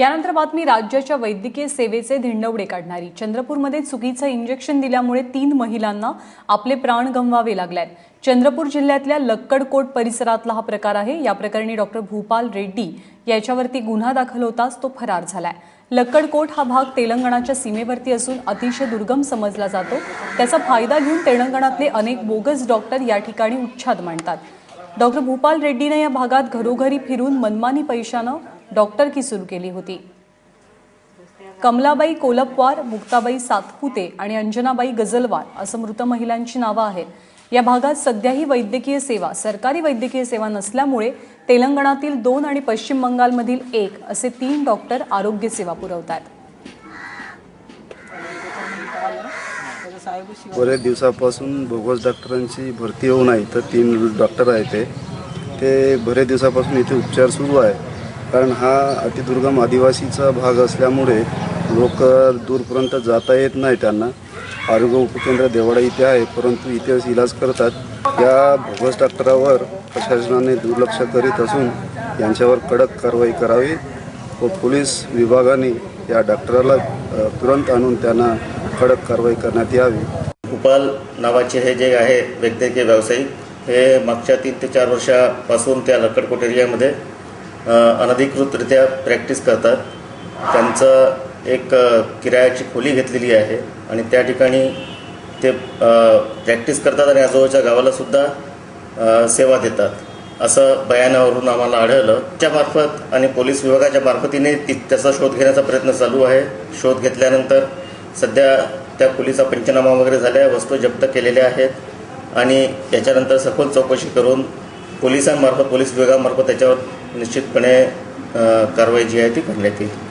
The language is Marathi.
यानंतर बातमी राज्याच्या वैद्यकीय सेवेचे धिंडवडे काढणारी. चंद्रपूरमध्ये चुकीचं इंजेक्शन दिल्यामुळे तीन महिलांना आपले प्राण गमवावे लागले आहेत. चंद्रपूर जिल्ह्यातल्या लक्कडकोट परिसरातला हा प्रकार आहे. या प्रकरणी डॉक्टर भूपाल रेड्डी याच्यावरती गुन्हा दाखल होताच तो फरार झालाय. लक्कडकोट हा भाग तेलंगणाच्या सीमेवरती असून अतिशय दुर्गम समजला जातो. त्याचा फायदा घेऊन तेलंगणातले अनेक बोगस डॉक्टर या ठिकाणी उच्छाद मांडतात. डॉक्टर भूपाल रेड्डीने या भागात घरोघरी फिरून मनमानी पैशानं डॉक्टरकी सुरू केली होती. कमलाबाई कोलपवार मुक्ताबाई सातपुते आणि अंजनाबाई गजलवार असं मृत महिलांची नावं आहेत. या भागात सध्याही वैद्यकीय सेवा सरकारी वैद्यकीय सेवा नसल्यामुळे तेलंगणातील दोन आणि पश्चिम बंगालमधील एक असे तीन डॉक्टर आरोग्य सेवा पुरवत आहेत बरेच दिवसापासून बोगस डॉक्टरांची भरती होऊ नाही तर तीन डॉक्टर आहे ते. ते बरेच दिवसापासून इथे उपचार सुरू आहे. कारण हा अतिदुर्गम आदिवासीचा भाग असल्यामुळे लोक दूरपर्यंत जाता येत नाही त्यांना. आरोग्य उपकेंद्र देवाडा इथे आहे परंतु इथेच इलाज करतात. या बोगस डॉक्टरावर प्रशासनाने दुर्लक्ष करीत असून यांच्यावर कडक कारवाई करावी व पोलीस विभागाने या डॉक्टराला तुरंत आणून त्यांना कडक कारवाई करण्यात यावी. उपाल नावाचे हे जे आहे वैद्यकीय व्यावसायिक हे मागच्या तीन ते चार वर्षापासून त्या लक्कडकोट एरियामध्ये अनधिकृतरित्या प्रॅक्टिस करतात. त्यांचं एक किरायाची खोली घेतलेली आहे आणि त्या ठिकाणी ते प्रॅक्टिस करतात आणि आजोबाच्या गावालासुद्धा सेवा देतात. असं बयानावरून आम्हाला आढळलं. त्यामार्फत आणि पोलीस विभागाच्या मार्फतीने ती त्याचा शोध घेण्याचा प्रयत्न चालू आहे. शोध घेतल्यानंतर सध्या त्या खोलीचा पंचनामा वगैरे झाल्या वस्तू जप्त केलेल्या आहेत आणि याच्यानंतर सखोल चौकशी करून पोलिसांमार्फत पोलीस विभागामार्फत त्याच्यावर निश्चितपणे कारवाई जी आहे ती करण्यात येईल.